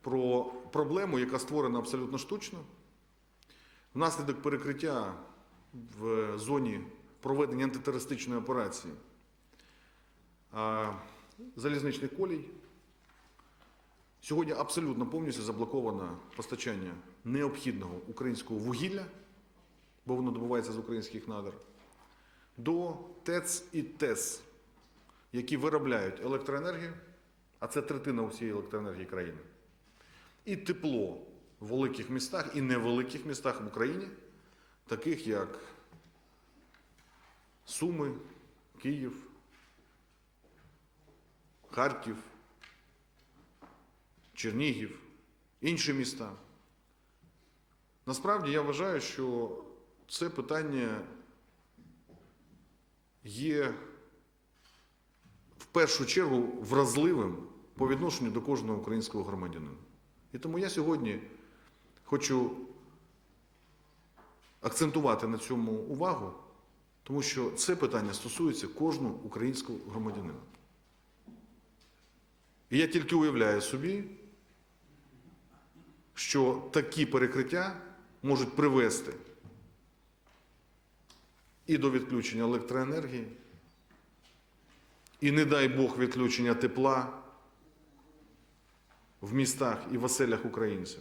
про проблему, яка створена абсолютно штучно. Внаслідок перекриття в зоні проведення антитерористичної операції. Залізничних колій. Сьогодні абсолютно повністю заблоковано постачання необхідного українського вугілля, бо воно добувається з українських надр, до ТЕЦ і ТЕС, які виробляють електроенергію, а це третина усієї електроенергії країни, і тепло в великих містах і невеликих містах в Україні, таких як Суми, Київ, Харків, Чернігів, інші міста. Насправді я вважаю, що це питання є в першу чергу вразливим по відношенню до кожного українського громадянина. І тому я сьогодні хочу акцентувати на цьому увагу, тому що це питання стосується кожного українського громадянина. І я тільки уявляю собі, що такі перекриття можуть привести і до відключення електроенергії, і, не дай Бог, відключення тепла в містах і в оселях українців.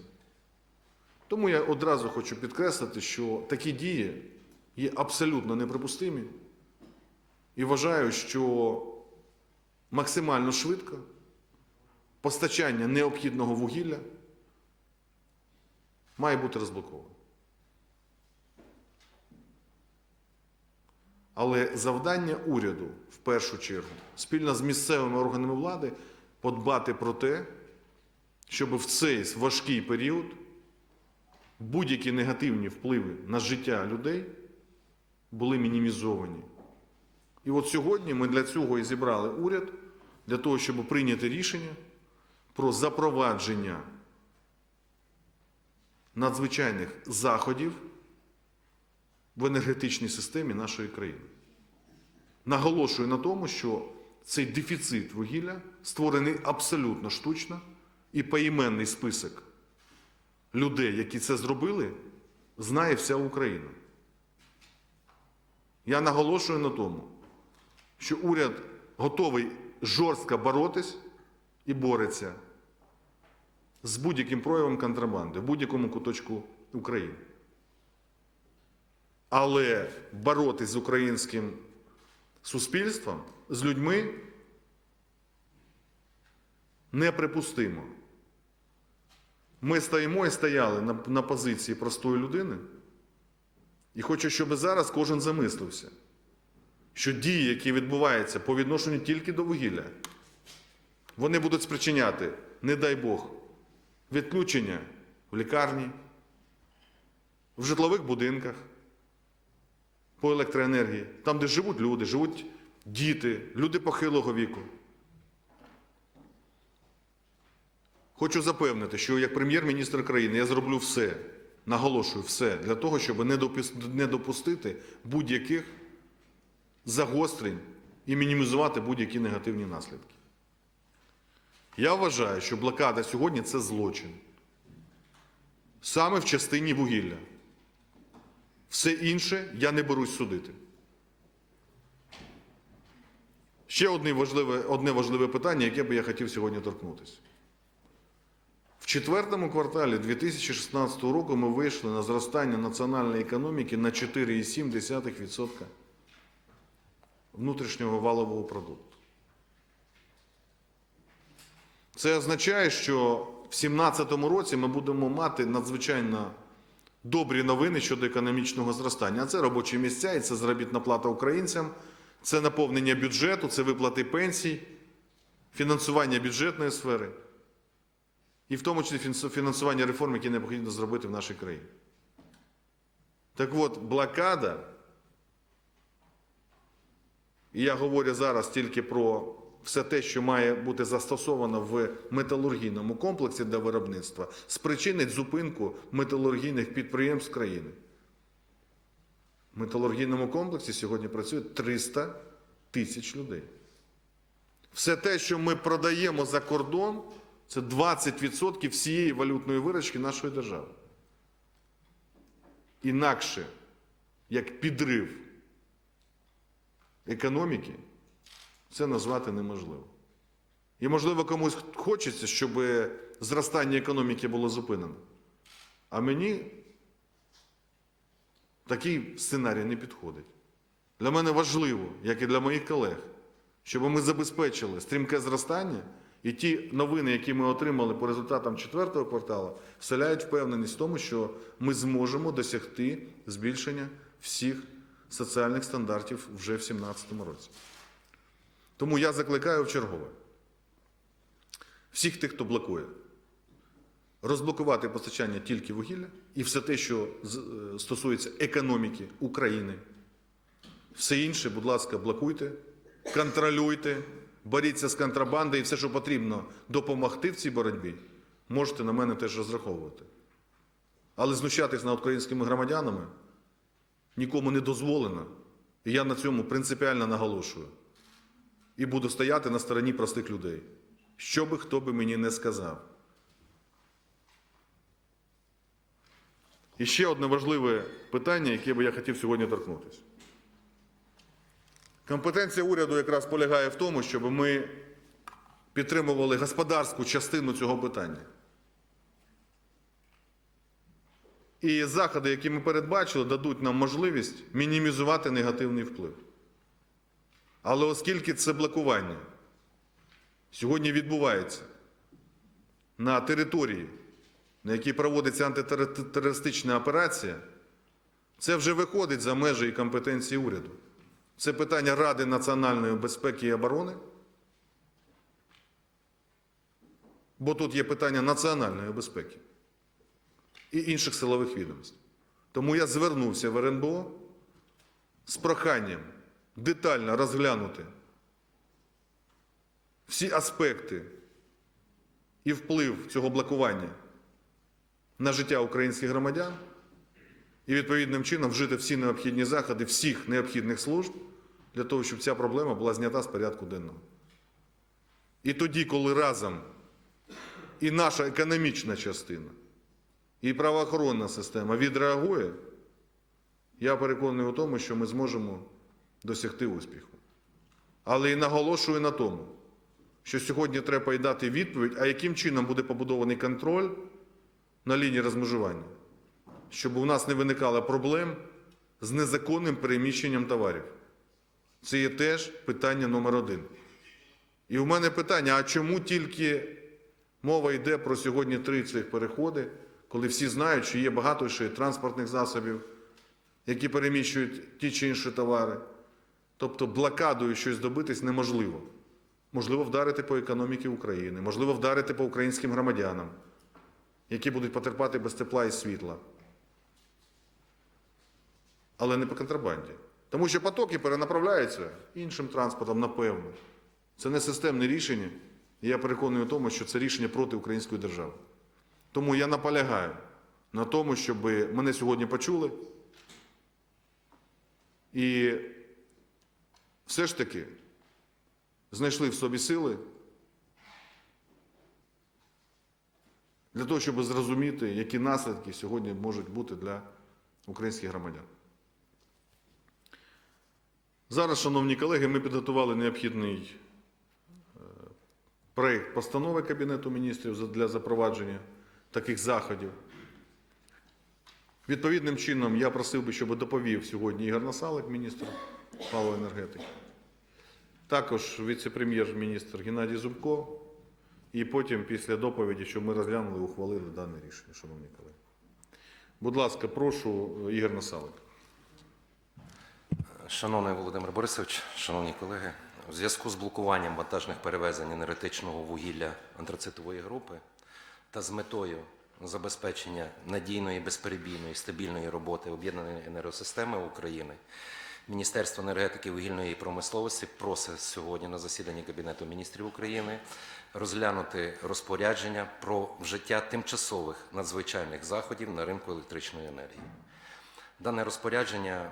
Тому я одразу хочу підкреслити, що такі дії є абсолютно неприпустимі і вважаю, що максимально швидко постачання необхідного вугілля має бути розблоковано. Але завдання уряду в першу чергу спільно з місцевими органами влади подбати про те, щоб в цей важкий період будь-які негативні впливи на життя людей були мінімізовані. І от сьогодні ми для цього і зібрали уряд, для того, щоб прийняти рішення про запровадження надзвичайних заходів в енергетичній системі нашої країни. Наголошую на тому, що цей дефіцит вугілля створений абсолютно штучно, і поіменний список людей, які це зробили, знає вся Україна. Я наголошую на тому, що уряд готовий жорстко боротись і бореться з будь-яким проявом контрабанди в будь-якому куточку України. Але боротись з українським суспільством, з людьми неприпустимо. Ми стоїмо і стояли на, на позиції простої людини. І хочу, щоб зараз кожен замислився, що дії, які відбуваються по відношенню тільки до вугілля, вони будуть спричиняти, не дай Бог, відключення в лікарні, в житлових будинках по електроенергії, там, де живуть люди, живуть діти, люди похилого віку. Хочу запевнити, що як прем'єр-міністр країни я зроблю все, наголошую все для того, щоб не допустити будь-яких загострень і мінімізувати будь-які негативні наслідки. Я вважаю, що блокада сьогодні це злочин. Саме в частині вугілля. Все інше я не берусь судити. Ще одне важливе, одне важливе питання, яке би я хотів сьогодні торкнутися. Четвертому кварталі 2016 року ми вийшли на зростання національної економіки на 4,7% внутрішнього валового продукту. Це означає, що в 2017 році ми будемо мати надзвичайно добрі новини щодо економічного зростання. А це робочі місця, і це заробітна плата українцям, це наповнення бюджету, це виплати пенсій, фінансування бюджетної сфери, і в тому числі фінансування реформ, які необхідно зробити в нашій країні. Так от, блокада, і я говорю зараз тільки про все те, що має бути застосовано в металургійному комплексі для виробництва, спричинить зупинку металургійних підприємств країни. В металургійному комплексі сьогодні працює 300 тисяч людей. Все те, що ми продаємо за кордон, Це 20% всієї валютної виручки нашої держави. Інакше, як підрив економіки, це назвати неможливо. І, можливо, комусь хочеться, щоб зростання економіки було зупинено. А мені такий сценарій не підходить. Для мене важливо, як і для моїх колег, щоб ми забезпечили стрімке зростання, і ті новини, які ми отримали по результатам четвертого кварталу, вселяють впевненість в тому, що ми зможемо досягти збільшення всіх соціальних стандартів вже в 2017 році. Тому я закликаю в чергове всіх тих, хто блокує, розблокувати постачання тільки вугілля і все те, що е, стосується економіки України. Все інше, будь ласка, блокуйте, контролюйте, боріться з контрабандою і все, що потрібно допомогти в цій боротьбі, можете на мене теж розраховувати. Але знущатись над українськими громадянами нікому не дозволено. І я на цьому принципіально наголошую. І буду стояти на стороні простих людей. Що би хто би мені не сказав. І ще одне важливе питання, яке би я хотів сьогодні торкнутися. Компетенція уряду якраз полягає в тому, щоб ми підтримували господарську частину цього питання. І заходи, які ми передбачили, дадуть нам можливість мінімізувати негативний вплив. Але оскільки це блокування сьогодні відбувається на території, на якій проводиться антитерористична операція, це вже виходить за межі і компетенції уряду. Це питання Ради національної безпеки і оборони. Бо тут є питання національної безпеки і інших силових відомств. Тому я звернувся в РНБО з проханням детально розглянути всі аспекти і вплив цього блокування на життя українських громадян і відповідним чином вжити всі необхідні заходи всіх необхідних служб для того, щоб ця проблема була знята з порядку денного. І тоді, коли разом і наша економічна частина, і правоохоронна система відреагує, я переконаний у тому, що ми зможемо досягти успіху. Але і наголошую на тому, що сьогодні треба й дати відповідь, а яким чином буде побудований контроль на лінії розмежування, щоб у нас не виникало проблем з незаконним переміщенням товарів. Це є теж питання номер один. І в мене питання: а чому тільки мова йде про сьогодні три цих переходи, коли всі знають, що є багато ще транспортних засобів, які переміщують ті чи інші товари? Тобто блокадою щось добитись неможливо. Можливо, вдарити по економіці України, можливо, вдарити по українським громадянам, які будуть потерпати без тепла і світла. Але не по контрабанді. Тому що потоки перенаправляються іншим транспортом, напевно. Це не системне рішення. І я переконаний у тому, що це рішення проти української держави. Тому я наполягаю на тому, щоб мене сьогодні почули. І все ж таки знайшли в собі сили для того, щоб зрозуміти, які наслідки сьогодні можуть бути для українських громадян. Зараз, шановні колеги, ми підготували необхідний е, проєкт постанови Кабінету міністрів для запровадження таких заходів. Відповідним чином я просив би, щоб доповів сьогодні Ігор Насалик, міністр палива енергетики, також віце-прем'єр-міністр Геннадій Зубко, і потім, після доповіді, щоб ми розглянули ухвалили дане рішення, шановні колеги. Будь ласка, прошу, е, Ігор Насалик. Шановний Володимир Борисович, шановні колеги, у зв'язку з блокуванням вантажних перевезень енергетичного вугілля антрацитової групи та з метою забезпечення надійної, безперебійної, стабільної роботи об'єднаної енергосистеми України, Міністерство енергетики вугільної промисловості просить сьогодні на засіданні Кабінету міністрів України розглянути розпорядження про вжиття тимчасових надзвичайних заходів на ринку електричної енергії. Дане розпорядження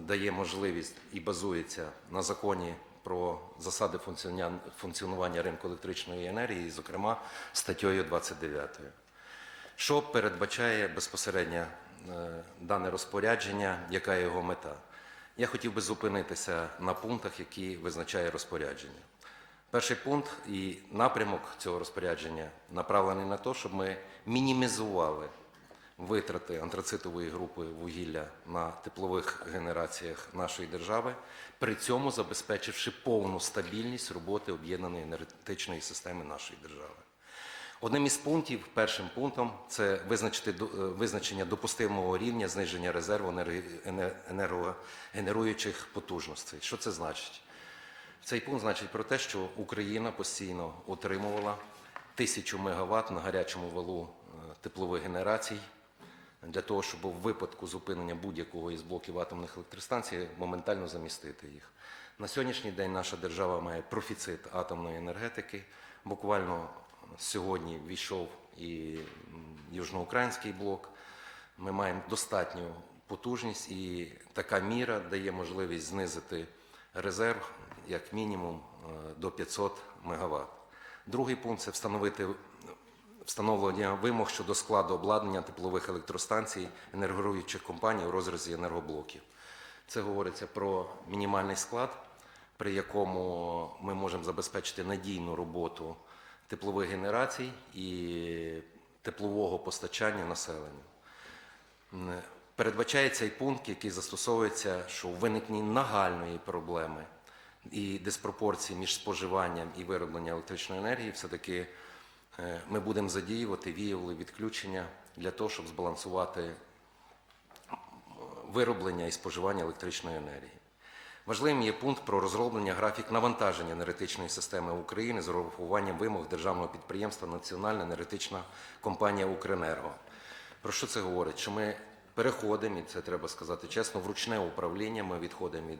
дає можливість і базується на законі про засади функціонування ринку електричної енергії, зокрема статтею 29. Що передбачає безпосередньо е, дане розпорядження, яка його мета? Я хотів би зупинитися на пунктах, які визначає розпорядження. Перший пункт і напрямок цього розпорядження направлений на те, щоб ми мінімізували витрати антрацитової групи вугілля на теплових генераціях нашої держави, при цьому забезпечивши повну стабільність роботи об'єднаної енергетичної системи нашої держави. Одним із пунктів, першим пунктом, це визначити е, визначення допустимого рівня зниження резерву енергогенеруючих потужностей. Що це значить? Цей пункт значить про те, що Україна постійно отримувала тисячу мегаватт на гарячому валу е, теплових генерацій для того, щоб у випадку зупинення будь-якого із блоків атомних електростанцій моментально замістити їх. На сьогоднішній день наша держава має профіцит атомної енергетики. Буквально сьогодні війшов і южноукраїнський блок. Ми маємо достатню потужність, і така міра дає можливість знизити резерв як мінімум е, до 500 МВт. Другий пункт це встановити встановлення вимог щодо складу обладнання теплових електростанцій енергоруючих компаній у розрізі енергоблоків. Це говориться про мінімальний склад, при якому ми можемо забезпечити надійну роботу теплових генерацій і теплового постачання населенню. М, Передбачає цей пункт, який застосовується, що у виникненні нагальної проблеми і диспропорції між споживанням і виробленням електричної енергії, все-таки ми будемо задіювати віялові відключення для того, щоб збалансувати вироблення і споживання електричної енергії. Важливим є пункт про розроблення графік навантаження енергетичної системи України з урахуванням вимог державного підприємства Національна енергетична компанія Укренерго. Про що це говорить? Що ми переходимо, і це треба сказати чесно, в ручне управління. Ми відходимо від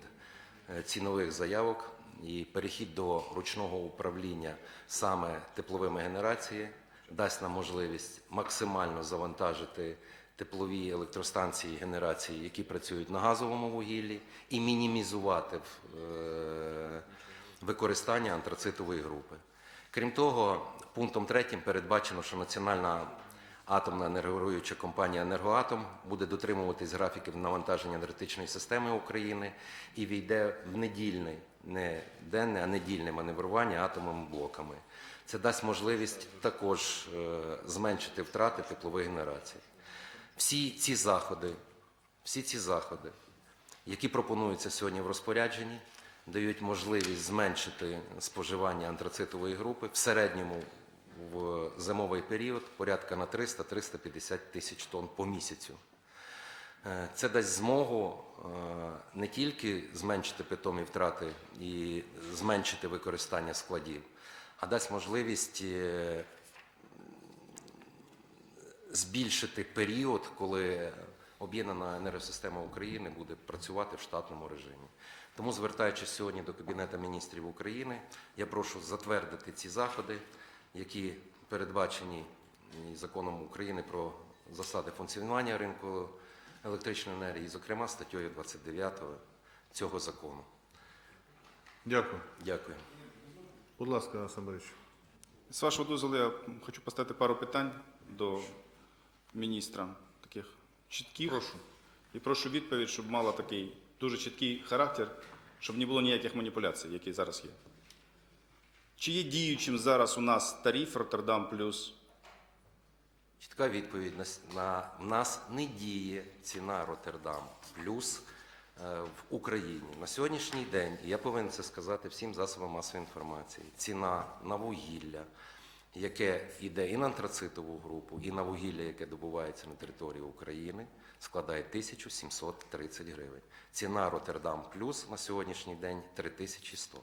е, цінових заявок і перехід до ручного управління саме тепловими генераціями дасть нам можливість максимально завантажити теплові електростанції генерації, які працюють на газовому вугіллі, і мінімізувати е, використання антрацитової групи. Крім того, пунктом третім передбачено, що Національна атомна енергоруюча компанія «Енергоатом» буде дотримуватись графіків навантаження енергетичної системи України і війде в недільне, не денне, а недільне маневрування атомними блоками. Це дасть можливість також е, зменшити втрати теплових генерацій. Всі ці заходи, всі ці заходи, які пропонуються сьогодні в розпорядженні, дають можливість зменшити споживання антрацитової групи в середньому в зимовий період порядка на 300-350 тисяч тонн по місяцю. Е, Це дасть змогу не тільки зменшити питомі втрати і зменшити використання складів, а дасть можливість е, збільшити період, коли об'єднана енергосистема України буде працювати в штатному режимі. Тому, звертаючись сьогодні до Кабінету міністрів України, я прошу затвердити ці заходи, які передбачені законом України про засади функціонування ринку електричної енергії, зокрема статтею 29 цього закону. Дякую. Дякую. Будь ласка, Олександр Борисович. З вашого дозволу, я хочу поставити пару питань до міністра таких чітких. Прошу. І прошу відповідь, щоб мала такий дуже чіткий характер, щоб не було ніяких маніпуляцій, які зараз є. Чи є діючим зараз у нас тариф Роттердам плюс? Чітка відповідь на, в нас не діє ціна Роттердам плюс е, в Україні. На сьогоднішній день, і я повинен це сказати всім засобам масової інформації, ціна на вугілля, яке йде і на антрацитову групу, і на вугілля, яке добувається на території України, складає 1730 гривень. Ціна Роттердам плюс на сьогоднішній день 3100.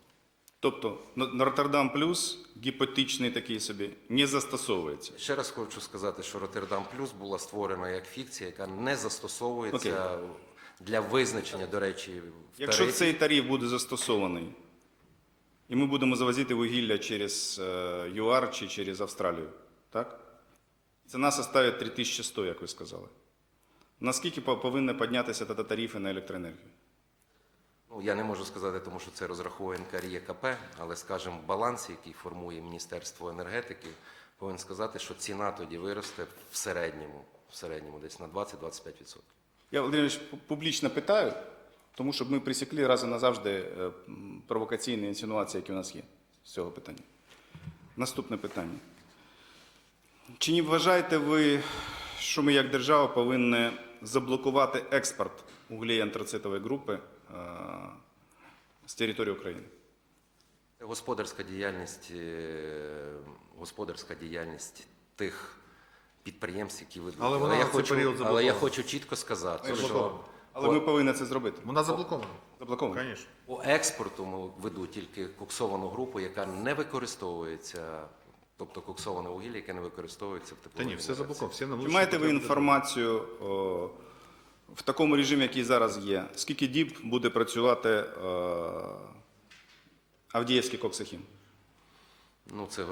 Тобто на Роттердам плюс гіпотетичний такий собі не застосовується. Ще раз хочу сказати, що Роттердам Плюс була створена як фікція, яка не застосовується для визначення, до речі, в Якщо тарифі. цей тариф буде застосований, і ми будемо завозити вугілля через е, ЮАР чи через Австралію, так? Ціна составить 3100, як ви сказали. Наскільки по- повинні піднятися тоді тарифи на електроенергію? Ну, я не можу сказати, тому що це розраховує НКРЄКП, але, скажімо, баланс, який формує Міністерство енергетики, повинен сказати, що ціна тоді виросте в середньому, в середньому десь на 20-25%. Я Володимирович публічно питаю, тому щоб ми присікли раз і назавжди е, провокаційні інсинуації, які у нас є з цього питання. Наступне питання. Чи не вважаєте ви, що ми як держава повинні заблокувати експорт углей антрацитової групи з території України? Господарська діяльність, е, господарська діяльність тих підприємств, які ведуть. Але вона я хочу, але я хочу чітко сказати, що Заблокована. Але ми повинні це зробити. Вона заблокована. Заблоковано. Звісно. по експорту ми ведуть тільки коксовану групу, яка не використовується, тобто коксоване вугілля, яке не використовується в Та ні, все заблоковано. Чи маєте ви інформацію о, в такому режимі, який зараз є? Скільки діб буде працювати е, Авдіївський коксахім? Ну, це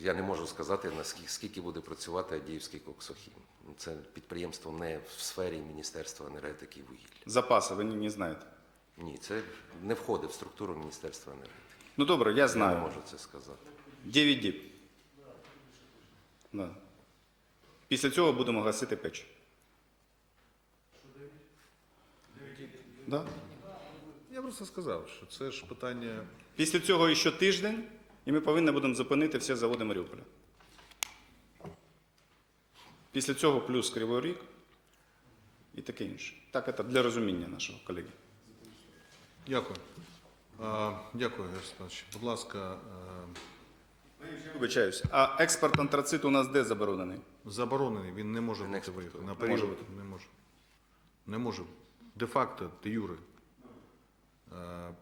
я не можу сказати, наскільки скільки буде працювати Адіївський коксохім. Це підприємство не в сфері Міністерства енергетики і вугілля. Запаси, ви не знаєте. Ні, це не входить в структуру Міністерства енергетики. Ну добре, я Я не знаю. можу це сказати. 9 діб. Да. Після цього будемо гасити печ. Да. Я просто сказав, що це ж питання. Після цього ще тиждень, і ми повинні будемо зупинити всі заводи Маріуполя. Після цього плюс Кривий Ріг і таке інше. Так, це для розуміння нашого колеги. Дякую. А, дякую, Ярославович. Будь ласка, Вибачаюся. А експорт антрациту у нас де заборонений? е, заборонений, він не може Він бути виїхати. На Не може не може. Де-факто, де юре. Е,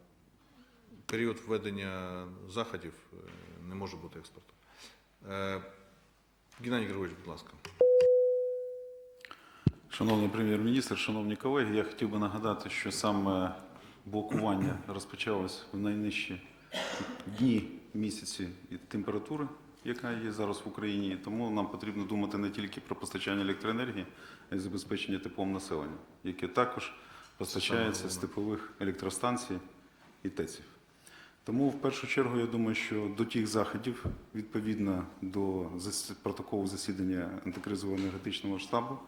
Період введення заходів е, не може бути експорту. Е, Геннадій Григорович, будь ласка. Шановний прем'єр-міністр, шановні колеги, я хотів би нагадати, що саме блокування розпочалось в найнижчі дні місяці і температури, яка є зараз в Україні. Тому нам потрібно думати не тільки про постачання електроенергії, а й забезпечення теплом населення, яке також постачається з теплових електростанцій і ТЕЦів. Тому в першу чергу я думаю, що до тих заходів, відповідно до протоколу засідання антикризового енергетичного штабу,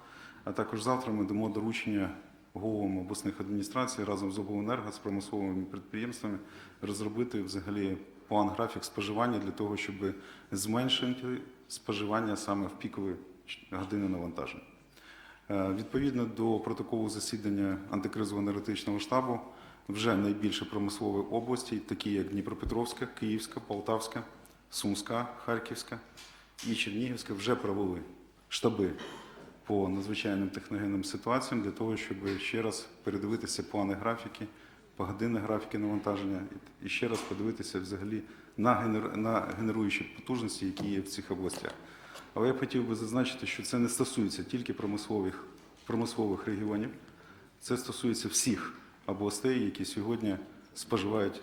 а також завтра ми дамо доручення головам обласних адміністрацій разом з обленерго, з промисловими підприємствами розробити взагалі план графік споживання для того, щоб зменшити споживання саме в пікові години навантаження. Е, Відповідно до протоколу засідання антикризового енергетичного штабу, вже найбільше промислові області, такі як Дніпропетровська, Київська, Полтавська, Сумська, Харківська і Чернігівська, вже провели штаби по надзвичайним техногенним ситуаціям для того, щоб ще раз передивитися плани графіки, погодинні графіки навантаження і ще раз подивитися взагалі на генеруючі потужності, які є в цих областях. Але я б хотів би зазначити, що це не стосується тільки промислових, промислових регіонів, це стосується всіх областей, які сьогодні споживають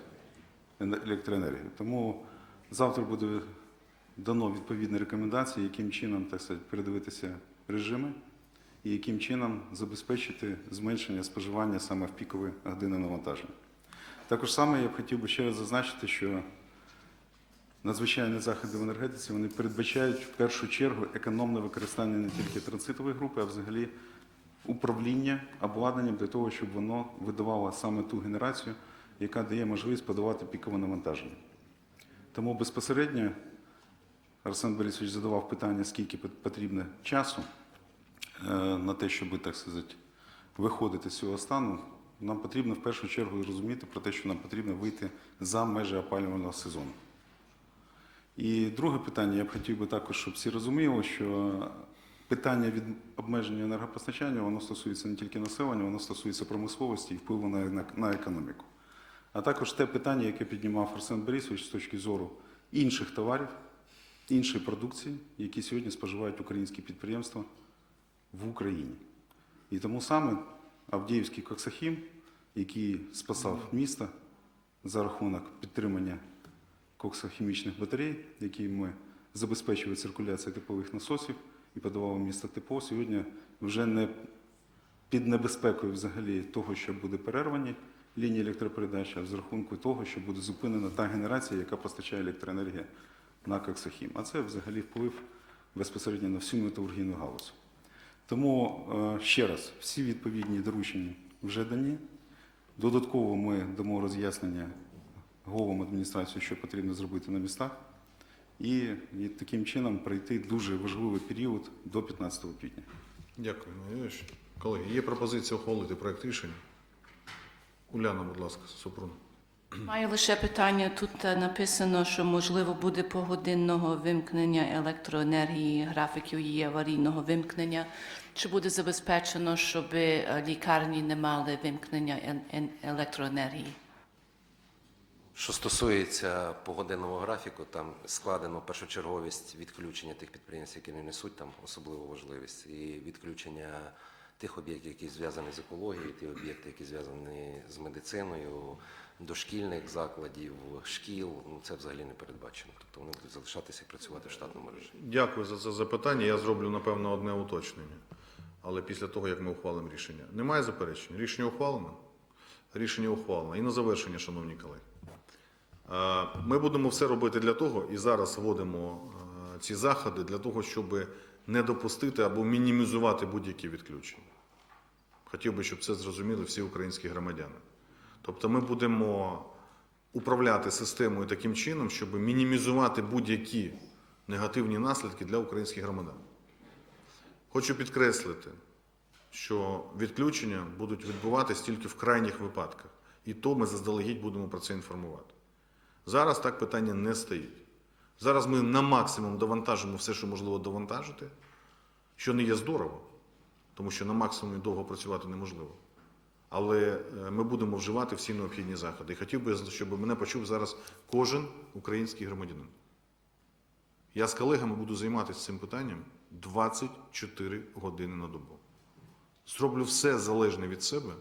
електроенергію. Тому завтра буде дано відповідні рекомендації, яким чином так сказати, передивитися режими і яким чином забезпечити зменшення споживання саме в пікові години навантаження. Також саме я б хотів би ще раз зазначити, що надзвичайні заходи в енергетиці вони передбачають в першу чергу економне використання не тільки транзитової групи, а взагалі управління обладнанням для того, щоб воно видавало саме ту генерацію, яка дає можливість подавати пікове навантаження. Тому безпосередньо Арсен Борисович задавав питання, скільки потрібно часу е, на те, щоб, так сказати, виходити з цього стану. Нам потрібно в першу чергу розуміти про те, що нам потрібно вийти за межі опалювального сезону. І друге питання, я б хотів би також, щоб всі розуміли, що питання від обмеження енергопостачання воно стосується не тільки населення, воно стосується промисловості і впливу на, на, на економіку. А також те питання, яке піднімав Арсен Борисович з точки зору інших товарів, іншої продукції, які сьогодні споживають українські підприємства в Україні. І тому саме Авдіївський коксахім, який спасав місто за рахунок підтримання коксохімічних батарей, якими забезпечує циркуляцію теплових насосів і подавало в місто тепло, сьогодні вже не під небезпекою взагалі того, що буде перервані лінії електропередач, а з рахунку того, що буде зупинена та генерація, яка постачає електроенергію на Коксахім. А це взагалі вплив безпосередньо на всю металургійну галузь. Тому е, ще раз, всі відповідні доручення вже дані. Додатково ми дамо роз'яснення головам адміністрації, що потрібно зробити на містах, і, і таким чином пройти дуже важливий період до 15 квітня. Дякую, Юрійович. Колеги, є пропозиція ухвалити проект рішення. Уляна, будь ласка, Супрун. Маю лише питання. Тут е, написано, що можливо буде погодинного вимкнення електроенергії, графіків її аварійного вимкнення. Чи буде забезпечено, щоб е, лікарні не мали вимкнення ен- ен- електроенергії? Що стосується погодинного графіку, там складено першочерговість відключення тих підприємств, які не несуть там особливу важливість, і відключення тих об'єктів, які зв'язані з екологією, ті об'єкти, які зв'язані з медициною, дошкільних закладів, шкіл. Ну це взагалі не передбачено. Тобто вони будуть залишатися і працювати в штатному режимі. Дякую за це запитання. Я зроблю, напевно, одне уточнення. Але після того, як ми ухвалимо рішення. Немає заперечень? Рішення ухвалено? Рішення ухвалено. І на завершення, шановні колеги. Е, Ми будемо все робити для того, і зараз вводимо е, ці заходи для того, щоб не допустити або мінімізувати будь-які відключення. Хотів би, щоб це зрозуміли всі українські громадяни. Тобто ми будемо управляти системою таким чином, щоб мінімізувати будь-які негативні наслідки для українських громадян. Хочу підкреслити, що відключення будуть відбуватись тільки в крайніх випадках, і то ми заздалегідь будемо про це інформувати. Зараз так питання не стоїть. Зараз ми на максимум довантажимо все, що можливо довантажити, що не є здорово, тому що на максимумі довго працювати неможливо. Але е, ми будемо вживати всі необхідні заходи. І хотів би, щоб мене почув зараз кожен український громадянин. Я з колегами буду займатися цим питанням 24 години на добу. Зроблю все залежне від себе,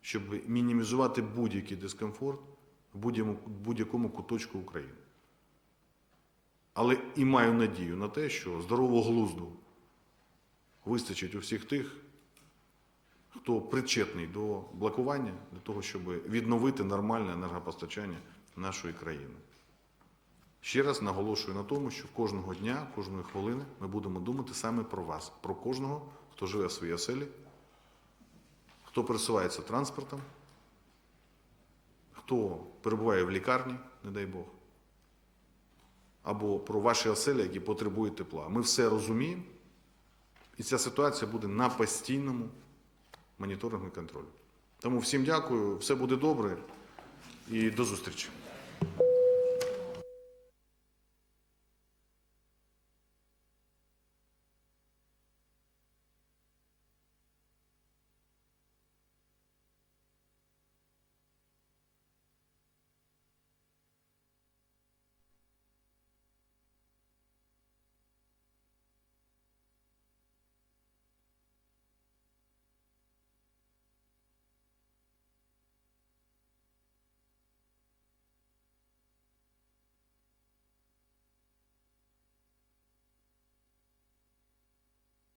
щоб мінімізувати будь-який дискомфорт будь-якому куточку України. Але і маю надію на те, що здорового глузду вистачить у всіх тих, хто причетний до блокування для того, щоб відновити нормальне енергопостачання нашої країни. Ще раз наголошую на тому, що кожного дня, кожної хвилини ми будемо думати саме про вас, про кожного, хто живе в своїй оселі, хто пересувається транспортом, хто перебуває в лікарні, не дай Бог, або про ваші оселі, які потребують тепла. Ми все розуміємо, і ця ситуація буде на постійному моніторингу і контролю. Тому всім дякую, все буде добре і до зустрічі.